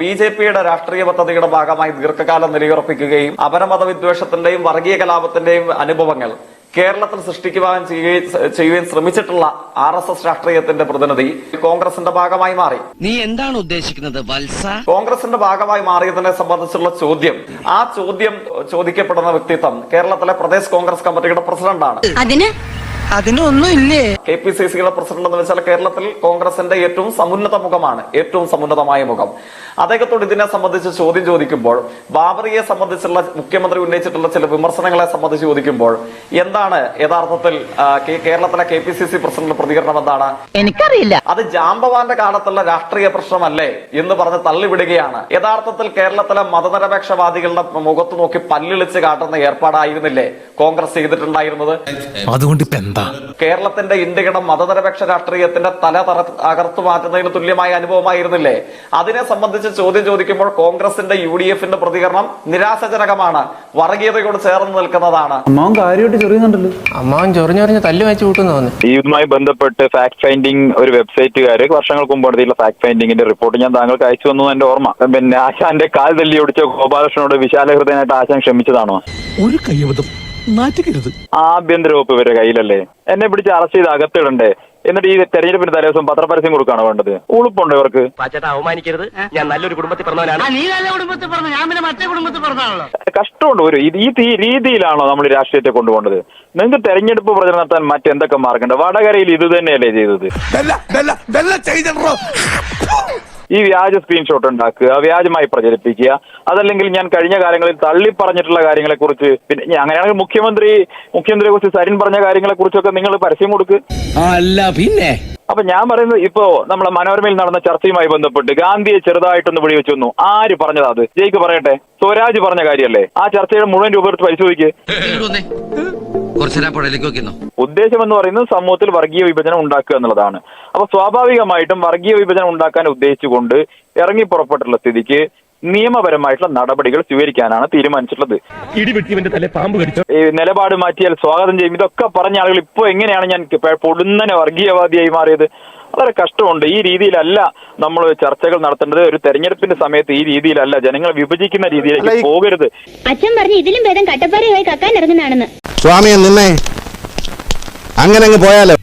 B J പിയുടെ രാഷ്ട്രീയ പദ്ധതിയുടെ ഭാഗമായി ദീർഘകാലം നിലയുറപ്പിക്കുകയും അപരമത വിദ്വേഷത്തിന്റെയും വർഗീയ കലാപത്തിന്റെയും അനുഭവങ്ങൾ കേരളത്തിൽ സൃഷ്ടിക്കുവാൻ ചെയ്യുകയും ശ്രമിച്ചിട്ടുള്ള ആർ എസ് എസ് രാഷ്ട്രീയത്തിന്റെ പ്രതിനിധി കോൺഗ്രസിന്റെ ഭാഗമായി മാറി. നീ എന്താണ് ഉദ്ദേശിക്കുന്നത് വത്സ? കോൺഗ്രസിന്റെ ഭാഗമായി മാറിയതിനെ സംബന്ധിച്ചുള്ള ചോദ്യം. ആ ചോദ്യം ചോദിക്കപ്പെടുന്ന വ്യക്തിത്വം കേരളത്തിലെ പ്രദേശ് കോൺഗ്രസ് കമ്മിറ്റിയുടെ പ്രസിഡന്റാണ്. അതിന് അതിനൊന്നും ഇല്ലേ കെ പി സി സിയുടെ പ്രസിഡന്റ് എന്ന് വെച്ചാൽ കേരളത്തിൽ കോൺഗ്രസിന്റെ ഏറ്റവും സമുന്നത മുഖമാണ് ഏറ്റവും സമുന്നതമായ മുഖം. അദ്ദേഹത്തോട് ഇതിനെ സംബന്ധിച്ച് ചോദ്യം ചോദിക്കുമ്പോൾ ബാബറിയെ സംബന്ധിച്ചുള്ള മുഖ്യമന്ത്രി ഉന്നയിച്ചിട്ടുള്ള ചില വിമർശനങ്ങളെ സംബന്ധിച്ച് ചോദിക്കുമ്പോൾ എന്താണ് യഥാർത്ഥത്തിൽ കേരളത്തിലെ K P C C president പ്രതികരണം എന്താണ്? എനിക്കറിയില്ല. അത് ജാമ്പവാന്റെ കാലത്തുള്ള രാഷ്ട്രീയ പ്രശ്നമല്ലേ എന്ന് പറഞ്ഞ് തള്ളിവിടുകയാണ്. യഥാർത്ഥത്തിൽ കേരളത്തിലെ മതനിരപേക്ഷവാദികളുടെ മുഖത്ത് നോക്കി പല്ലിളിച്ച് കാട്ടുന്ന ഏർപ്പാടായിരുന്നില്ലേ കോൺഗ്രസ് ചെയ്തിട്ടുണ്ടായിരുന്നത്? അതുകൊണ്ട് ഇപ്പൊ എന്താ കേരളത്തിന്റെ ഇന്ത്യയുടെ മതനിരപേക്ഷ രാഷ്ട്രീയത്തിന്റെ തല തറ അകർത്തു മാറ്റുന്നതിന് തുല്യമായ അനുഭവമായിരുന്നില്ലേ? അതിനെ സംബന്ധിച്ച് ചോദ്യം ചോദിക്കുമ്പോൾ കോൺഗ്രസിന്റെ യു ഡി എഫിന്റെ പ്രതികരണം നിരാശജനകമാണ്. വർഗീയതയോട് ചേർന്ന് നിൽക്കുന്നതാണ്. അമ്മാവൻ കാര്യമായിട്ട് ചെറിയുന്നുണ്ടല്ലോ. അമ്മാവൻ ചൊറിഞ്ഞൊറിഞ്ഞ് തല്ലു വെച്ച് കൂട്ടുന്നു ഇതുമായി ബന്ധപ്പെട്ട് ഫാക്ട് ഫൈൻഡിംഗ് ഒരു വെബ്സൈറ്റുകാര് വർഷങ്ങൾക്ക് മുമ്പ് ഫാക്ട് ഫൈൻഡിങ്ങിന്റെ റിപ്പോർട്ട് ഞാൻ താങ്കൾക്ക് അയച്ചു വന്നു എന്റെ ഓർമ്മ. പിന്നെ ആശാന്റെ കാൽ തല്ലി ഒടിച്ച ഗോപാലകൃഷ്ണനോട് വിശാലഹൃദയനായിട്ട് ആശാൻ ക്ഷമിച്ചതാണോ? ഒരു കയ്യബദ്ധം നാറ്റുകരുത് ആഭ്യന്തര വകുപ്പ് ഇവരുടെ കയ്യിലല്ലേ? എന്നെ പിടിച്ച് അറസ്റ്റ് ചെയ്ത് അകത്തിടണ്ടേ. എന്നിട്ട് ഈ തെരഞ്ഞെടുപ്പിന് തലേദിവസം പത്രപരസ്യം കൊടുക്കാണോ വേണ്ടത്? ഉളുപ്പുണ്ടോ ഇവർക്ക്? പാച്ചേട്ടാ അവമാനിക്കരുത്. ഞാൻ നല്ലൊരു കുടുംബത്തിൽ പറഞ്ഞവനാണ് നീ നല്ല കുടുംബത്തിൽ പറഞ്ഞു ഞാൻ പിന്നെ മറ്റേ കുടുംബത്തിൽ പറഞ്ഞാണല്ലോ കഷ്ടമുണ്ട് ഒരു ഇത് ഈ തീ- രീതിയിലാണോ നമ്മൾ രാഷ്ട്രീയത്തെ കൊണ്ടുപോകേണ്ടത് നിങ്ങൾക്ക് തെരഞ്ഞെടുപ്പ് പ്രചരണം നടത്താൻ മറ്റെന്തൊക്കെ മാർഗമുണ്ട്? വടകരയിൽ ഇത് തന്നെയല്ലേ ചെയ്തത്? ഈ വ്യാജ സ്ക്രീൻഷോട്ട് ഉണ്ടാക്കുക വ്യാജമായി പ്രചരിപ്പിക്കുക അതല്ലെങ്കിൽ ഞാൻ കഴിഞ്ഞ കാലങ്ങളിൽ തള്ളി പറഞ്ഞിട്ടുള്ള കാര്യങ്ങളെ കുറിച്ച് പിന്നെ അങ്ങനെയാണെങ്കിൽ മുഖ്യമന്ത്രി മുഖ്യമന്ത്രിയെ കുറിച്ച് സരിൻ പറഞ്ഞ കാര്യങ്ങളെ കുറിച്ചൊക്കെ നിങ്ങൾ പരസ്യം കൊടുക്ക്. അല്ല പിന്നെ? അപ്പൊ ഞാൻ പറയുന്നത് ഇപ്പോ നമ്മളെ മനോരമയിൽ നടന്ന ചർച്ചയുമായി ബന്ധപ്പെട്ട് ഗാന്ധിയെ ചെറുതായിട്ടൊന്ന് വെടിവെച്ചു വന്നു. ആര് പറഞ്ഞതാ അത്? ജയിക്ക് പറയട്ടെ. സ്വരാജ് പറഞ്ഞ കാര്യമല്ലേ ആ ചർച്ചയുടെ മുഴുവൻ രൂപ എടുത്ത് ഉദ്ദേശം എന്ന് പറയുന്നത് സമൂഹത്തിൽ വർഗീയ വിഭജനം ഉണ്ടാക്കുക എന്നുള്ളതാണ്. അപ്പൊ സ്വാഭാവികമായിട്ടും വർഗീയ വിഭജനം ഉണ്ടാക്കാൻ ഉദ്ദേശിച്ചുകൊണ്ട് ഇറങ്ങി പുറപ്പെട്ടുള്ള സ്ഥിതിക്ക് നിയമപരമായിട്ടുള്ള നടപടികൾ സ്വീകരിക്കാനാണ് തീരുമാനിച്ചിട്ടുള്ളത്. നിലപാട് മാറ്റിയാൽ സ്വാഗതം ചെയ്യും. ഇതൊക്കെ പറഞ്ഞ ആളുകൾ ഇപ്പൊ എങ്ങനെയാണ് ഞാൻ പൊടുന്നനെ വർഗീയവാദിയായി മാറിയത്? വളരെ കഷ്ടമുണ്ട്. ഈ രീതിയിലല്ല നമ്മൾ ചർച്ചകൾ നടത്തേണ്ടത്. ഒരു തെരഞ്ഞെടുപ്പിന്റെ സമയത്ത് ഈ രീതിയിലല്ല. ജനങ്ങളെ വിഭജിക്കുന്ന രീതിയിലേക്ക് പോകരുത്. അച്ഛൻ പറഞ്ഞു ഇതിലും ഭേദം കട്ടപ്പാറയുമായി കക്കാൻ ഇറങ്ങുന്നതാണെന്ന്. സ്വാമിയെ നിന്നെ അങ്ങനെ അങ്ങ് പോയാലോ